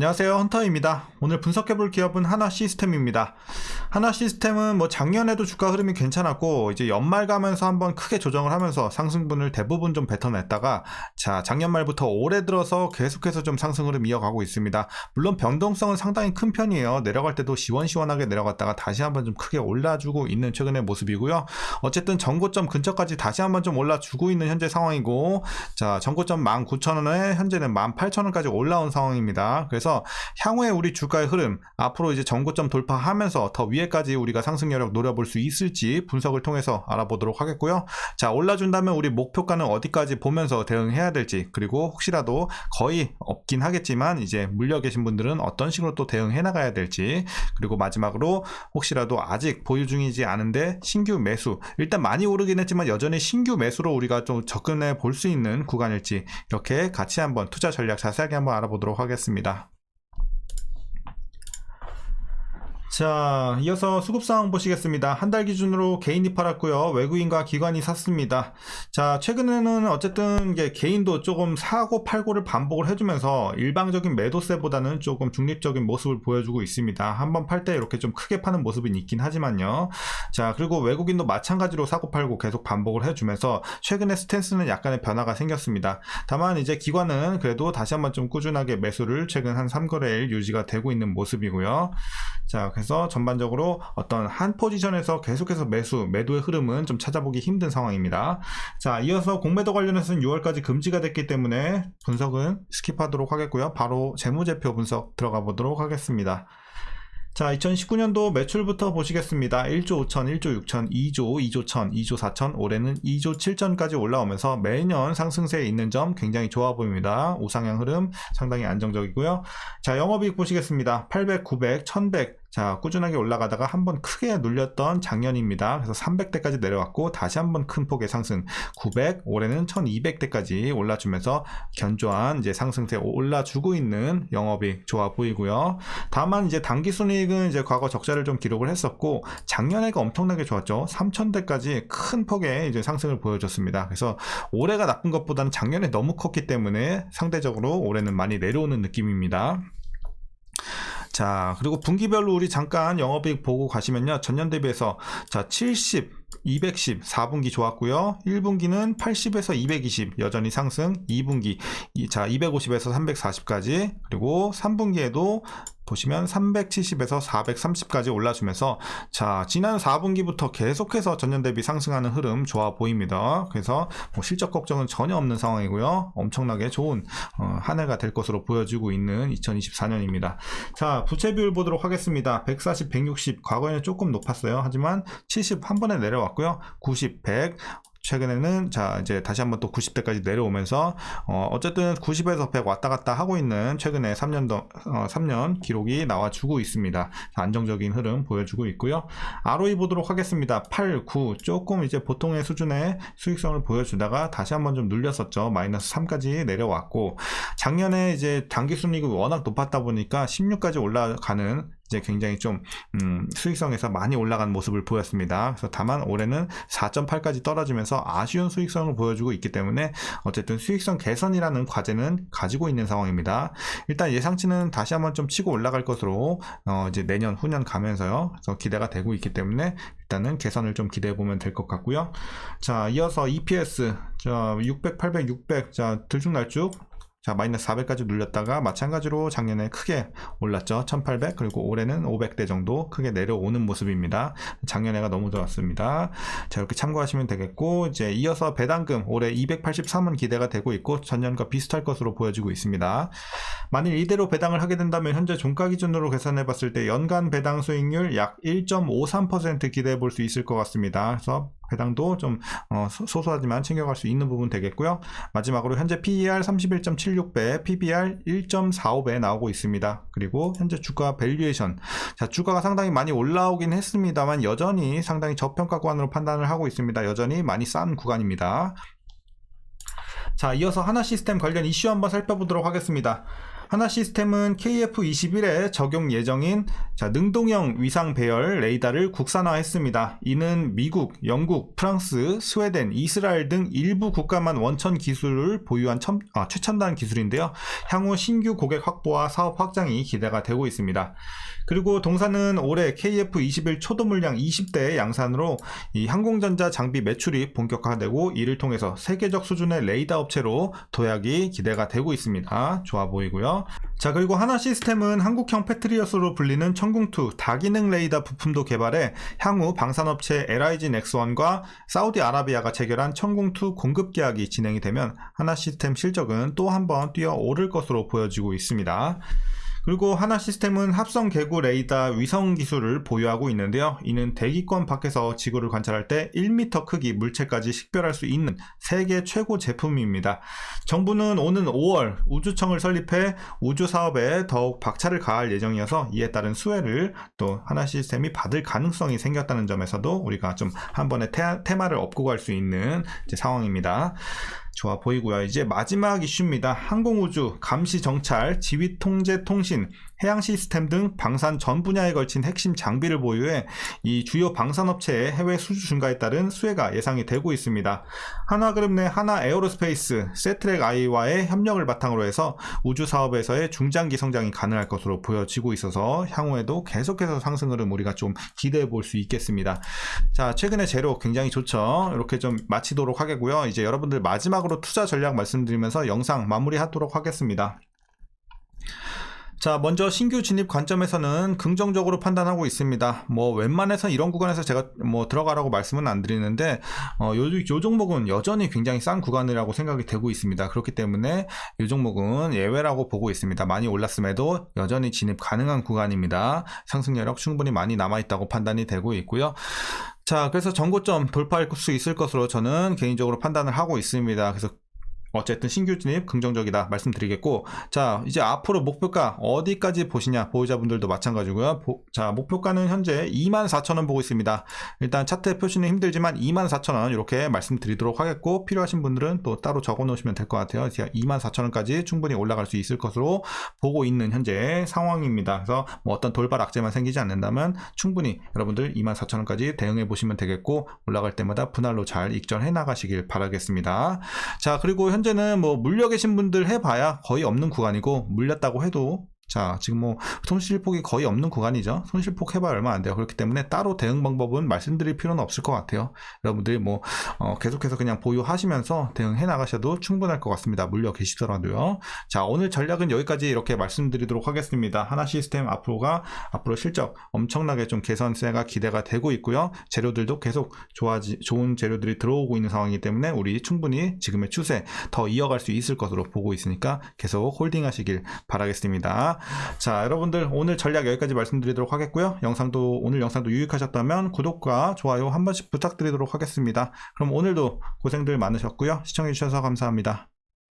안녕하세요. 헌터입니다. 오늘 분석해 볼 기업은 하나 시스템입니다. 하나 시스템은 뭐 작년에도 주가 흐름이 괜찮았고 이제 연말 가면서 한번 크게 조정을 하면서 상승분을 대부분 좀 뱉어냈다가 자 작년 말부터 올해 들어서 계속해서 좀 상승 흐름 이어가고 있습니다. 물론 변동성은 상당히 큰 편이에요. 내려갈 때도 시원시원하게 내려갔다가 다시 한번 좀 크게 올라주고 있는 최근의 모습이고요. 어쨌든 전고점 근처까지 다시 한번 좀 올라주고 있는 현재 상황이고 자 전고점 19,000원에 현재는 18,000원까지 올라온 상황입니다. 그래서 향후에 우리 주가의 흐름 앞으로 이제 전고점 돌파하면서 더 위에까지 우리가 상승 여력 노려볼 수 있을지 분석을 통해서 알아보도록 하겠고요. 자 올라준다면 우리 목표가는 어디까지 보면서 대응해야 될지 그리고 혹시라도 거의 없긴 하겠지만 이제 물려 계신 분들은 어떤 식으로 또 대응해 나가야 될지 그리고 마지막으로 혹시라도 아직 보유 중이지 않은데 신규 매수 일단 많이 오르긴 했지만 여전히 신규 매수로 우리가 좀 접근해 볼 수 있는 구간일지 이렇게 같이 한번 투자 전략 자세하게 한번 알아보도록 하겠습니다. 자, 이어서 수급 상황 보시겠습니다. 한 달 기준으로 개인이 팔았고요. 외국인과 기관이 샀습니다. 자, 최근에는 어쨌든 이게 개인도 조금 사고 팔고를 반복을 해주면서 일방적인 매도세보다는 조금 중립적인 모습을 보여주고 있습니다. 한번 팔 때 이렇게 좀 크게 파는 모습은 있긴 하지만요. 자, 그리고 외국인도 마찬가지로 사고 팔고 계속 반복을 해주면서 최근에 스탠스는 약간의 변화가 생겼습니다. 다만 이제 기관은 그래도 다시 한번 좀 꾸준하게 매수를 최근 한 3거래일 유지가 되고 있는 모습이고요. 자, 그래서 전반적으로 어떤 한 포지션에서 계속해서 매수, 매도의 흐름은 좀 찾아보기 힘든 상황입니다. 자, 이어서 공매도 관련해서는 6월까지 금지가 됐기 때문에 분석은 스킵하도록 하겠고요. 바로 재무제표 분석 들어가 보도록 하겠습니다. 자, 2019년도 매출부터 보시겠습니다. 1조 5천, 1조 6천, 2조, 2조 1천, 2조 4천, 올해는 2조 7천까지 올라오면서 매년 상승세에 있는 점 굉장히 좋아 보입니다. 우상향 흐름 상당히 안정적이고요. 자, 영업이익 보시겠습니다. 800, 900, 1100, 자, 꾸준하게 올라가다가 한번 크게 눌렸던 작년입니다. 그래서 300대까지 내려왔고 다시 한번 큰 폭의 상승 900, 올해는 1200대까지 올라주면서 견조한 이제 상승세 올라주고 있는 영업이 좋아 보이고요. 다만 이제 단기 순이익은 이제 과거 적자를 좀 기록을 했었고 작년에가 엄청나게 좋았죠. 3000대까지 큰 폭의 이제 상승을 보여줬습니다. 그래서 올해가 나쁜 것보다는 작년에 너무 컸기 때문에 상대적으로 올해는 많이 내려오는 느낌입니다. 자, 그리고 분기별로 우리 잠깐 영업이익 보고 가시면요. 전년 대비해서 자, 70, 210, 4분기 좋았고요. 1분기는 80에서 220 여전히 상승, 2분기 자, 250에서 340까지 그리고 3분기에도 보시면 370에서 430까지 올라주면서 자 지난 4분기부터 계속해서 전년 대비 상승하는 흐름 좋아 보입니다. 그래서 뭐 실적 걱정은 전혀 없는 상황이고요. 엄청나게 좋은 어, 한 해가 될 것으로 보여지고 있는 2024년입니다. 자 부채 비율 보도록 하겠습니다. 140, 160 과거에는 조금 높았어요. 하지만 70 한 번에 내려왔고요. 90, 100 최근에는 자 이제 다시 한번 또 90대까지 내려오면서 어 어쨌든 90에서 100 왔다 갔다 하고 있는 최근에 3년 더, 어 3년 기록이 나와주고 있습니다. 안정적인 흐름 보여주고 있고요. ROE 보도록 하겠습니다. 8, 9 조금 이제 보통의 수준의 수익성을 보여주다가 다시 한번 좀 눌렸었죠. 마이너스 3까지 내려왔고 작년에 이제 단기 순이익이 워낙 높았다 보니까 16까지 올라가는 이제 굉장히 좀 음, 수익성에서 많이 올라간 모습을 보였습니다. 그래서 다만 올해는 4.8까지 떨어지면서 아쉬운 수익성을 보여주고 있기 때문에 어쨌든 수익성 개선이라는 과제는 가지고 있는 상황입니다. 일단 예상치는 다시 한번 좀 치고 올라갈 것으로 어, 이제 내년 후년 가면서요. 그래서 기대가 되고 있기 때문에 일단은 개선을 좀 기대해 보면 될 것 같고요. 자, 이어서 EPS 자, 600, 800, 600 자, 들쭉날쭉 자, 마이너스 400까지 눌렸다가 마찬가지로 작년에 크게 올랐죠. 1800 그리고 올해는 500대 정도 크게 내려오는 모습입니다. 작년에가 너무 좋았습니다. 자, 이렇게 참고하시면 되겠고 이제 이어서 배당금 올해 283은 기대가 되고 있고 전년과 비슷할 것으로 보여지고 있습니다. 만일 이대로 배당을 하게 된다면 현재 종가 기준으로 계산해 봤을 때 연간 배당 수익률 약 1.53% 기대해 볼 수 있을 것 같습니다. 그래서 배당도 좀 어, 소소하지만 챙겨갈 수 있는 부분 되겠고요. 마지막으로 현재 PER 31.76배, PBR 1.45배 나오고 있습니다. 그리고 현재 주가 밸류에이션. 자, 주가가 상당히 많이 올라오긴 했습니다만 여전히 상당히 저평가 구간으로 판단을 하고 있습니다. 여전히 많이 싼 구간입니다. 자, 이어서 하나 시스템 관련 이슈 한번 살펴보도록 하겠습니다. 하나 시스템은 KF-21에 적용 예정인 자, 능동형 위상 배열 레이더를 국산화했습니다. 이는 미국, 영국, 프랑스, 스웨덴, 이스라엘 등 일부 국가만 원천 기술을 보유한 첨- 아, 최첨단 기술인데요. 향후 신규 고객 확보와 사업 확장이 기대가 되고 있습니다. 그리고 동사는 올해 KF-21 초도 물량 20대 양산으로 이 항공전자 장비 매출이 본격화되고 이를 통해서 세계적 수준의 레이더 업체로 도약이 기대가 되고 있습니다. 좋아 보이고요. 자 그리고 하나 시스템은 한국형 패트리어스로 불리는 천궁2 다기능 레이더 부품도 개발해 향후 방산업체 LIG 넥스원과 사우디아라비아가 체결한 천궁2 공급 계약이 진행이 되면 하나 시스템 실적은 또 한번 뛰어오를 것으로 보여지고 있습니다. 그리고 하나 시스템은 합성 개구 레이더 위성 기술을 보유하고 있는데요. 이는 대기권 밖에서 지구를 관찰할 때 1m 크기 물체까지 식별할 수 있는 세계 최고 제품입니다. 정부는 오는 5월 우주청을 설립해 우주 사업에 더욱 박차를 가할 예정이어서 이에 따른 수혜를 또 하나 시스템이 받을 가능성이 생겼다는 점에서도 우리가 좀 한 번에 테, 테마를 업고 갈 수 있는 상황입니다. 좋아 보이고요. 이제 마지막 이슈입니다. 항공우주, 감시 정찰, 지휘 통제 통신, 해양 시스템 등 방산 전 분야에 걸친 핵심 장비를 보유해 이 주요 방산업체의 해외 수주 증가에 따른 수혜가 예상이 되고 있습니다. 한화그룹 내 하나 에어로스페이스, 세트랙 아이와의 협력을 바탕으로 해서 우주 사업에서의 중장기 성장이 가능할 것으로 보여지고 있어서 향후에도 계속해서 상승 흐름 우리가 좀 기대해 볼 수 있겠습니다. 자, 최근에 재료 굉장히 좋죠. 이렇게 좀 마치도록 하겠고요. 이제 여러분들 마지막 으로 투자 전략 말씀드리면서 영상 마무리하도록 하겠습니다. 자, 먼저 신규 진입 관점에서는 긍정적으로 판단하고 있습니다. 뭐 웬만해서 이런 구간에서 제가 뭐 들어가라고 말씀은 안 드리는데 어, 요, 요 종목은 여전히 굉장히 싼 구간이라고 생각이 되고 있습니다. 그렇기 때문에 이 종목은 예외라고 보고 있습니다. 많이 올랐음에도 여전히 진입 가능한 구간입니다. 상승 여력 충분히 많이 남아 있다고 판단이 되고 있고요. 자, 그래서 전고점 돌파할 수 있을 것으로 저는 개인적으로 판단을 하고 있습니다. 그래서 어쨌든 신규 진입 긍정적이다 말씀드리겠고 자 이제 앞으로 목표가 어디까지 보시냐? 보유자분들도 마찬가지고요. 보- 자 목표가는 현재 24,000원 보고 있습니다. 일단 차트 표시는 힘들지만 24,000원 이렇게 말씀드리도록 하겠고 필요하신 분들은 또 따로 적어 놓으시면 될 것 같아요. 제가 24,000원까지 충분히 올라갈 수 있을 것으로 보고 있는 현재 상황입니다. 그래서 뭐 어떤 돌발 악재만 생기지 않는다면 충분히 여러분들 24,000원까지 대응해 보시면 되겠고 올라갈 때마다 분할로 잘 익절해 나가시길 바라겠습니다. 자, 그리고 현재는 뭐 물려 계신 분들 해봐야 거의 없는 구간이고 물렸다고 해도 자, 지금 뭐 손실폭이 거의 없는 구간이죠. 손실폭 해봐야 얼마 안 돼요. 그렇기 때문에 따로 대응 방법은 말씀드릴 필요는 없을 것 같아요. 여러분들이 뭐 어, 계속해서 그냥 보유하시면서 대응해 나가셔도 충분할 것 같습니다. 물려 계시더라도요. 자, 오늘 전략은 여기까지 이렇게 말씀드리도록 하겠습니다. 하나 시스템 앞으로가 앞으로 실적 엄청나게 좀 개선세가 기대가 되고 있고요. 재료들도 계속 좋아지 좋은 재료들이 들어오고 있는 상황이기 때문에 우리 충분히 지금의 추세 더 이어갈 수 있을 것으로 보고 있으니까 계속 홀딩하시길 바라겠습니다. 자, 여러분들 오늘 전략 여기까지 말씀드리도록 하겠고요. 영상도 오늘 영상도 유익하셨다면 구독과 좋아요 한 번씩 부탁드리도록 하겠습니다. 그럼 오늘도 고생들 많으셨고요. 시청해 주셔서 감사합니다.